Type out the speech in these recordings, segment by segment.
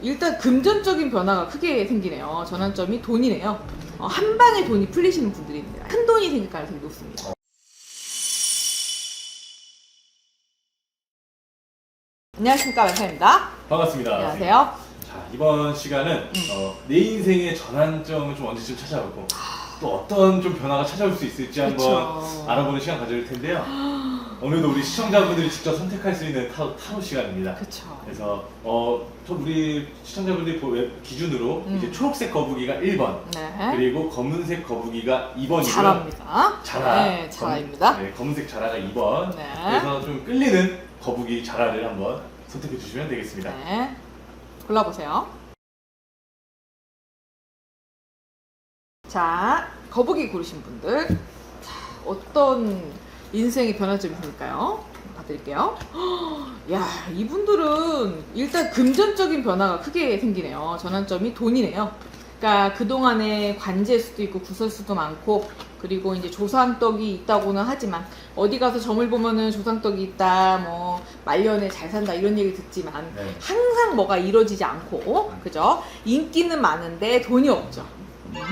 일단 금전적인 변화가 크게 생기네요. 전환점이 돈이네요. 어, 한 방에 돈이 풀리시는 분들입니다. 큰 돈이 생길 가능성이 높습니다. 안녕하십니까 멘사입니다. 반갑습니다. 안녕하세요. 자, 이번 시간은 음. 어, 내 인생의 전환점을 좀 언제쯤 찾아보고 또 어떤 좀 변화가 찾아올 수 있을지 한번 그쵸. 알아보는 시간 가질 텐데요. 오늘도 우리 시청자분들이 직접 선택할 수 있는 타로, 타로 시간입니다. 그쵸. 그래서 어, 저 우리 시청자분들이 보- 기준으로 음. 이제 초록색 거북이가 1번 네. 그리고 검은색 거북이가 2번이고요. 자라입니다. 자라. 네, 자라입니다. 검, 네, 검은색 자라가 2번. 네. 그래서 좀 끌리는 거북이 자라를 한번 선택해 주시면 되겠습니다. 네. 골라보세요. 자, 거북이 고르신 분들. 자, 어떤 인생의 변화점이 있을까요? 봐드릴게요. 야, 이분들은 일단 금전적인 변화가 크게 생기네요. 전환점이 돈이네요. 그러니까 그동안에 관제수도 있고 구설수도 많고 그리고 이제 조상떡이 있다고는 하지만 어디 가서 점을 보면은 조상떡이 있다 뭐 말년에 잘 산다 이런 얘기 듣지만 네. 항상 뭐가 이루어지지 않고 그죠 인기는 많은데 돈이 없죠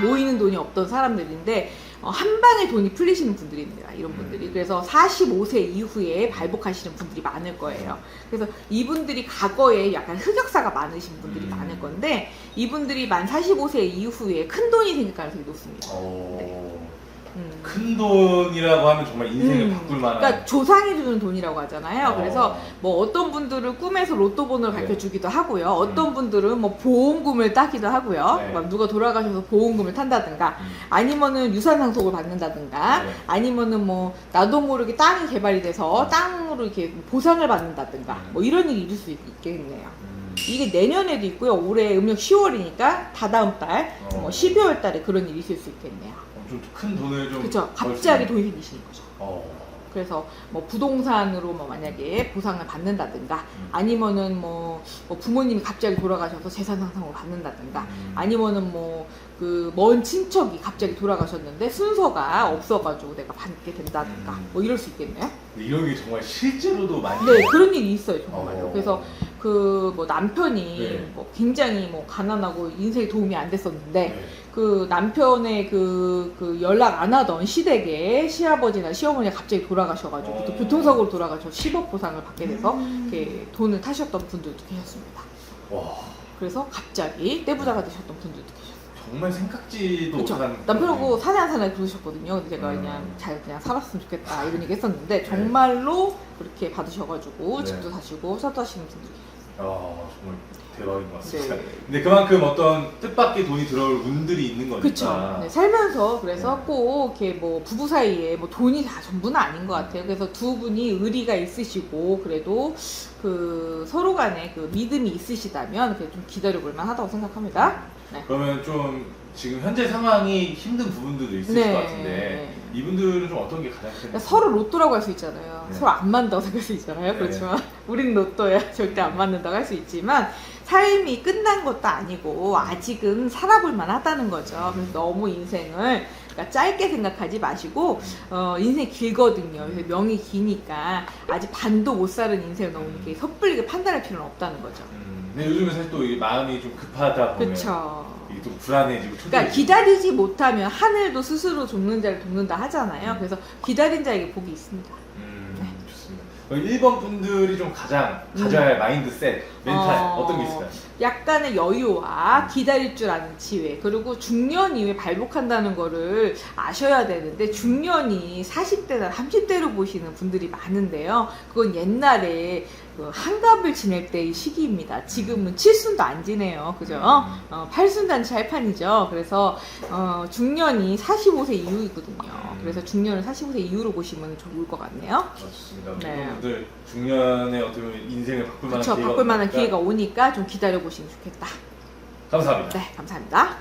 모이는 돈이 없던 사람들인데 어, 한 방에 돈이 풀리시는 분들입니다 이런 분들이. 그래서 45세 이후에 발복하시는 분들이 많을 거예요. 그래서 이분들이 과거에 약간 흑역사가 많으신 분들이 음. 많을 건데 이분들이 만 45세 이후에 큰 돈이 생길 가능성이 높습니다. 어, 음. 큰 돈이라고 하면 정말 인생을 음, 바꿀 만한. 그러니까 조상이 주는 돈이라고 하잖아요. 어. 그래서 뭐 어떤 분들은 꿈에서 로또 번호를 네. 밝혀주기도 하고요. 어떤 분들은 뭐 보험금을 따기도 하고요. 네. 막 누가 돌아가셔서 보험금을 탄다든가 음. 아니면은 유산 상속을 받는다든가 네. 아니면은 뭐 나도 모르게 땅이 개발이 돼서 음. 땅으로 이렇게 보상을 받는다든가 음. 뭐 이런 일이 있을 수 있겠네요. 음. 이게 내년에도 있고요. 올해 음력 10월이니까 다다음 달, 어. 뭐 12월 달에 그런 일이 있을 수 있겠네요. 좀 큰 돈을 좀. 그렇죠. 벌 갑자기 돈이 생기시는 거죠. 어. 그래서 뭐 부동산으로 뭐 만약에 보상을 받는다든가 음. 아니면은 뭐, 뭐 부모님이 갑자기 돌아가셔서 재산 상승을 받는다든가 음. 아니면은 뭐 그 먼 친척이 갑자기 돌아가셨는데 순서가 없어가지고 내가 받게 된다든가 음. 뭐 이럴 수 있겠네요. 근데 이런 게 정말 실제로도 많이. 네 그런 일이 있어요 정말로. 어. 그래서 그 뭐 남편이 네. 뭐 굉장히 뭐 가난하고 인생에 도움이 안 됐었는데 네. 그 남편의 그, 그 연락 안 하던 시댁에 시아버지나 시어머니가 갑자기 돌아가셔가지고 또 어. 교통사고로 돌아가셔서 10억 보상을 받게 돼서 음. 이렇게 돈을 타셨던 분들도 계셨습니다. 와, 그래서 갑자기 떼부자가 되셨던 분들도 계셨어요. 정말 생각지도 그렇죠. 못한. 남편하고 사내 한 사내 그러셨거든요. 근데 제가 음. 그냥 잘 그냥 살았으면 좋겠다 이런 얘기 했었는데 정말로 그렇게 받으셔가지고 네. 집도 사시고 차도 하시는 분들이 아, 정말 대박인 것 같습니다. 네. 근데 그만큼 어떤 뜻밖의 돈이 들어올 운들이 있는 거니까. 그쵸. 네, 살면서 그래서 네. 꼭 이렇게 뭐 부부 사이에 뭐 돈이 다 전부는 아닌 것 같아요. 그래서 두 분이 의리가 있으시고 그래도 그 서로 간에 그 믿음이 있으시다면 좀 기다려 볼 만하다고 생각합니다. 네. 그러면 좀 지금 현재 상황이 힘든 부분들도 있을 네. 것 같은데 이분들은 좀 어떤 게 가장 큰? 그러니까 서로 로또라고 할 수 있잖아요. 네. 서로 안 맞는다고 생각할 수 있잖아요. 네. 그렇지만 우린 로또야 절대 안 맞는다고 할 수 있지만 삶이 끝난 것도 아니고 아직은 살아볼 만하다는 거죠. 그래서 너무 인생을 그러니까 짧게 생각하지 마시고 어, 인생이 길거든요. 그래서 명이 기니까 아직 반도 못 살은 인생을 너무 이렇게 섣불리게 판단할 필요는 없다는 거죠. 음, 근데 요즘에 사실 또이 마음이 좀 급하다 보면 그렇죠. 이게 좀 불안해지고 그러니까 초조해지고. 기다리지 못하면 하늘도 스스로 돕는 자를 돕는다 하잖아요. 그래서 기다린 자에게 복이 있습니다. 음, 네. 좋습니다. 그럼 1번 분들이 좀 가장 가져야 할 마인드셋, 멘탈 어, 어... 떤게 있을까요? 약간의 여유와 기다릴 줄 아는 지혜 그리고 중년 이후에 발복한다는 거를 아셔야 되는데 중년이 40대나 30대로 보시는 분들이 많은데요 그건 옛날에 그 한갑을 지낼 때의 시기입니다 지금은 칠순도 안 지내요 그죠 음. 어, 팔순단치 할 판이죠 그래서 어, 중년이 45세 이후이거든요 그래서 중년을 45세 이후로 보시면 좋을 것 같네요 좋습니다. 네. 분들 중년에 어떻게 보면 인생을 바꿀 만한 그렇죠 기회가 바꿀 만한 오니까 기회가 오니까 좀 기다려 보시면 좋겠다 감사합니다. 네, 감사합니다.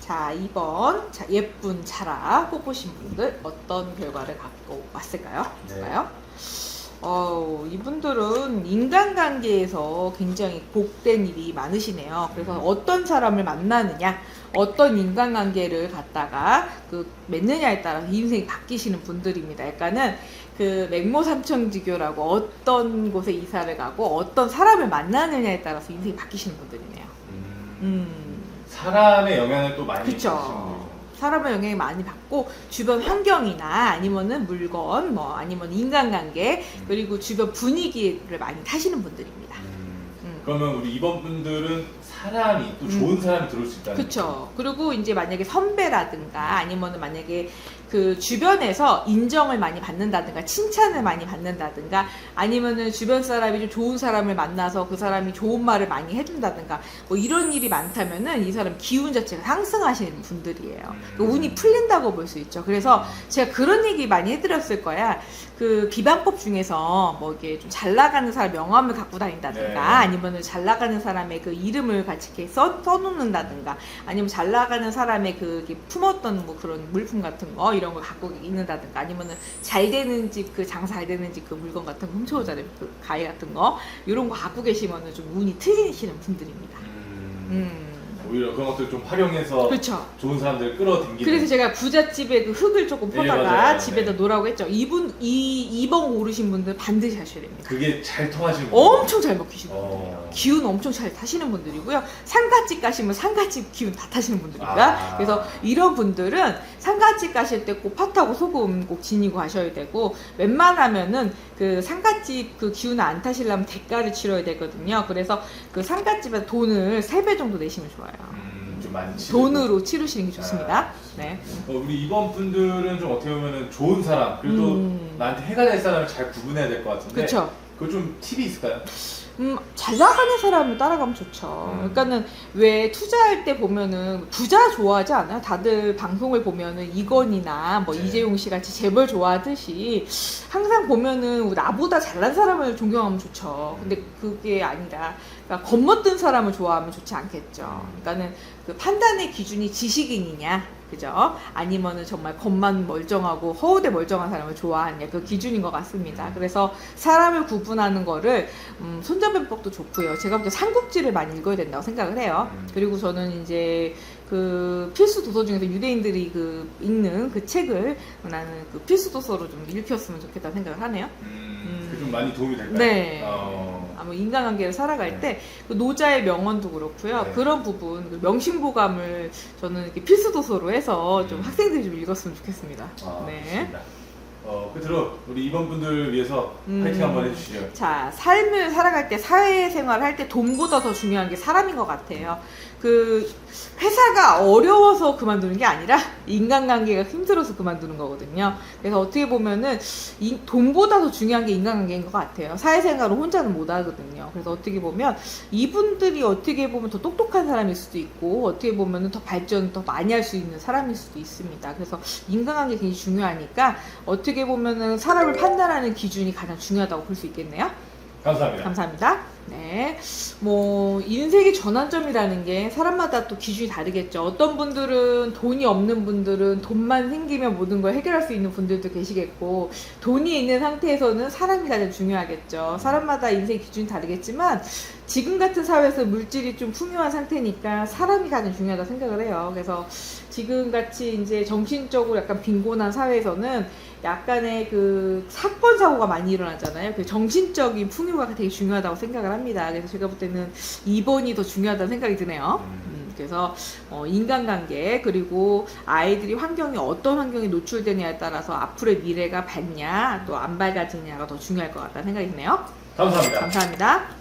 자, 2번. 자, 예쁜 자라 뽑으신 분들 어떤 결과를 갖고 왔을까요? 네. 볼까요? 어, 이분들은 인간관계에서 굉장히 복된 일이 많으시네요. 그래서 어떤 사람을 만나느냐, 어떤 인간관계를 갖다가 그 맺느냐에 따라서 인생이 바뀌시는 분들입니다. 약간은 그 맹모삼천지교라고 어떤 곳에 이사를 가고 어떤 사람을 만나느냐에 따라서 인생이 바뀌시는 분들이네요. 음, 음. 사람의 영향을 또 많이 그쵸. 받으시는 거죠. 사람의 영향을 많이 받고 주변 환경이나 아니면은 물건 뭐 아니면 인간관계 그리고 주변 분위기를 많이 타시는 분들입니다. 음. 음. 그러면 우리 이번 분들은 사람이 또 좋은 사람이 들어올 수 있다는 그렇죠. 그리고 이제 만약에 선배라든가 아니면은 만약게 그 주변에서 인정을 많이 받는다든가 칭찬을 많이 받는다든가 아니면은 주변 사람이 좀 좋은 사람을 만나서 그 사람이 좋은 말을 많이 해준다든가 뭐 이런 일이 많다면은 이 사람 기운 자체가 상승하시는 분들이에요. 그 운이 풀린다고 볼 수 있죠. 그래서 제가 그런 얘기 많이 해드렸을 거야. 그 비방법 중에서 뭐 이게 좀 잘 나가는 사람 명함을 갖고 다닌다든가 네. 아니면은 잘 나가는 사람의 그 이름을 같이 이렇게 써, 써놓는다든가 아니면 잘 나가는 사람의 그 품었던 뭐 그런 물품 같은 거 이런 걸 갖고 있는다든가 아니면은 잘 되는 집 그 장사 잘 되는 집 그 물건 같은 거 훔쳐오자는 그 가위 같은 거 이런 거 갖고 계시면은 좀 운이 트이시는 분들입니다. 음. 음. 오히려 그런 것들 좀 활용해서 그렇죠. 좋은 사람들을 끌어당기는 그래서 제가 부잣집에 그 흙을 조금 예, 퍼다가 맞아요. 집에다 네. 놓으라고 했죠. 이분 이 2번 오르신 분들 반드시 하셔야 됩니다. 그게 잘 통하시는 엄청 잘 먹히시는 어. 분들이에요. 기운 엄청 잘 타시는 분들이고요. 상가집 가시면 상가집 기운 다 타시는 분들입니다. 아. 그래서 이런 분들은 상가집 가실 때 꼭 팥하고 소금 꼭 지니고 가셔야 되고 웬만하면은 그 상가집 그 기운을 안 타시려면 대가를 치러야 되거든요. 그래서 그 상가집에 돈을 3배 정도 내시면 좋아요. 음, 좀 많이 치르고. 돈으로 치르시는 게 좋습니다. 아, 네. 어, 우리 이번 분들은 좀 어떻게 보면 좋은 사람 또 음. 나한테 해가 될 사람을 잘 구분해야 될 것 같은데 그렇죠. 그거 좀 팁이 있을까요? 음, 잘 나가는 사람을 따라가면 좋죠. 음. 그러니까는 왜 투자할 때 보면은 부자 좋아하지 않아요? 다들 방송을 보면은 이건이나 뭐 네. 이재용 씨 같이 재벌 좋아하듯이 항상 보면은 나보다 잘난 사람을 존경하면 좋죠. 근데 그게 아니라 그러니까 겉멋든 사람을 좋아하면 좋지 않겠죠. 그러니까는 그 판단의 기준이 지식인이냐, 그죠? 아니면은 정말 겉만 멀쩡하고 허우대 멀쩡한 사람을 좋아하냐 그 기준인 것 같습니다. 그래서 사람을 구분하는 거를 음, 손잡이법도 좋고요. 제가 볼 때 삼국지를 많이 읽어야 된다고 생각을 해요. 음. 그리고 저는 이제 그 필수 도서 중에서 유대인들이 그 읽는 그 책을 나는 그 필수 도서로 좀 읽혔으면 좋겠다는 생각을 하네요. 음, 그게 좀 많이 도움이 될까요? 네. 어, 아마 인간관계를 살아갈 네. 때그 노자의 명언도 그렇고요. 네. 그런 부분 그 명심보감을 저는 이렇게 필수 도서로 해서 좀 음. 학생들이 좀 읽었으면 좋겠습니다. 아, 네. 좋습니다. 어, 끝으로 우리 이번 분들 위해서 음. 파이팅 한번 해주시죠. 자, 삶을 살아갈 때 사회생활을 할때 돈보다 더 중요한 게 사람인 것 같아요. 그 회사가 어려워서 그만두는 게 아니라 인간관계가 힘들어서 그만두는 거거든요. 그래서 어떻게 보면은 이- 돈보다 더 중요한 게 인간관계인 것 같아요. 사회생활은 혼자는 못 하거든요. 그래서 어떻게 보면 이분들이 어떻게 보면 더 똑똑한 사람일 수도 있고 어떻게 보면은 더 발전 더 많이 할 수 있는 사람일 수도 있습니다. 그래서 인간관계 굉장히 중요하니까 어떻게 보면은 사람을 판단하는 기준이 가장 중요하다고 볼 수 있겠네요. 감사합니다. 감사합니다. 네. 뭐, 인생의 전환점이라는 게 사람마다 또 기준이 다르겠죠. 어떤 분들은 돈이 없는 분들은 돈만 생기면 모든 걸 해결할 수 있는 분들도 계시겠고, 돈이 있는 상태에서는 사람이 가장 중요하겠죠. 사람마다 인생 기준이 다르겠지만, 지금 같은 사회에서 물질이 좀 풍요한 상태니까 사람이 가장 중요하다고 생각을 해요. 그래서 지금 같이 이제 정신적으로 약간 빈곤한 사회에서는 약간의 그 사건 사고가 많이 일어나잖아요. 그 정신적인 풍요가 되게 중요하다고 생각을 합니다. 그래서 제가 볼 때는 2번이 더 중요하다는 생각이 드네요. 음. 음, 그래서 어, 인간관계 그리고 아이들이 환경이 어떤 환경에 노출되냐에 따라서 앞으로의 미래가 밝냐 또 안 밝아지냐가 더 중요할 것 같다는 생각이 드네요. 감사합니다. 감사합니다.